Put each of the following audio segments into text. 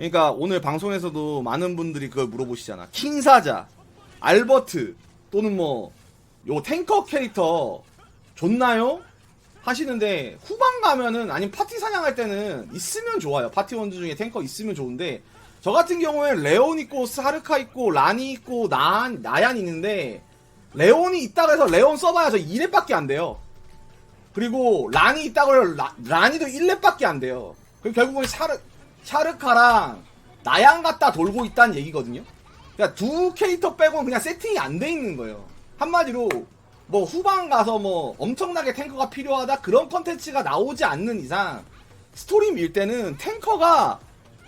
그러니까 오늘 방송에서도 많은 분들이 그걸 물어보시잖아. 킹사자, 알버트 또는 뭐 요 탱커 캐릭터 좋나요? 하시는데 후반 가면은 아니면 파티 사냥할 때는 있으면 좋아요. 파티원즈 중에 탱커 있으면 좋은데 저 같은 경우에 레온 있고 사르카 있고 라니 있고 나 나얀 있는데 레온이 있다고 해서 레온 써봐야 저 2렙밖에 안 돼요. 그리고 란이 있다고 해서 라, 란이도 1렙밖에 안 돼요. 그럼 결국은 샤르 샤르카랑 나양 갖다 돌고 있다는 얘기거든요. 그러니까 두 캐릭터 빼고는 그냥 세팅이 안 돼 있는 거예요. 한마디로 뭐 후반 가서 뭐 엄청나게 탱커가 필요하다 그런 컨텐츠가 나오지 않는 이상 스토리 밀 때는 탱커가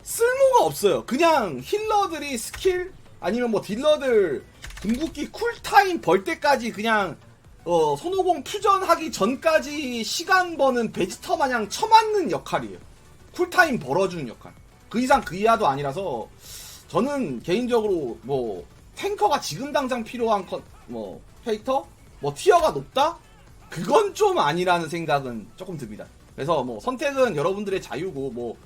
쓸모가 없어요. 그냥 힐러들이 스킬 아니면 뭐 딜러들 궁극기 쿨타임 벌 때까지 그냥 어, 손오공 퓨전하기 전까지 시간 버는 베지터 마냥 쳐맞는 역할이에요. 쿨타임 벌어주는 역할. 그 이상 그 이하도 아니라서 저는 개인적으로 뭐 탱커가 지금 당장 필요한 컨, 뭐 캐릭터 뭐 티어가 높다? 그건 좀 아니라는 생각은 조금 듭니다. 그래서 뭐 선택은 여러분들의 자유고 뭐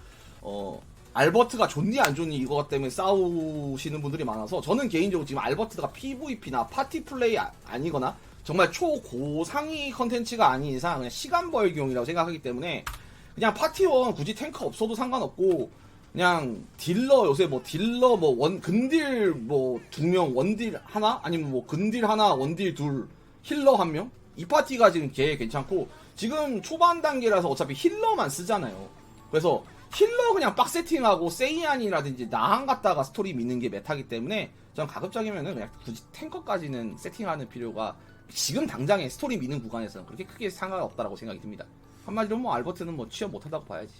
어, 알버트가 좋니 안 좋니 이거 때문에 싸우시는 분들이 많아서 저는 개인적으로 지금 알버트가 PVP나 파티 플레이 아, 아니거나 정말 초고상위 컨텐츠가 아닌 이상 그냥 시간 벌기용이라고 생각하기 때문에 그냥 파티원 굳이 탱커 없어도 상관없고 그냥 딜러 요새 뭐 딜러 뭐 원 근딜 뭐 두 명 원딜 하나 아니면 뭐 근딜 하나 원딜 둘 힐러 한 명 이 파티가 지금 개 괜찮고 지금 초반 단계라서 어차피 힐러만 쓰잖아요. 그래서 힐러 그냥 빡 세팅하고 세이안이라든지 나한 갖다가 스토리 미는 게 메타기 때문에 전 가급적이면은 그냥 굳이 탱커까지는 세팅하는 필요가 지금 당장의 스토리 미는 구간에서는 그렇게 크게 상관없다라고 생각이 듭니다. 한마디로 뭐 알버트는 뭐 취업 못한다고 봐야지.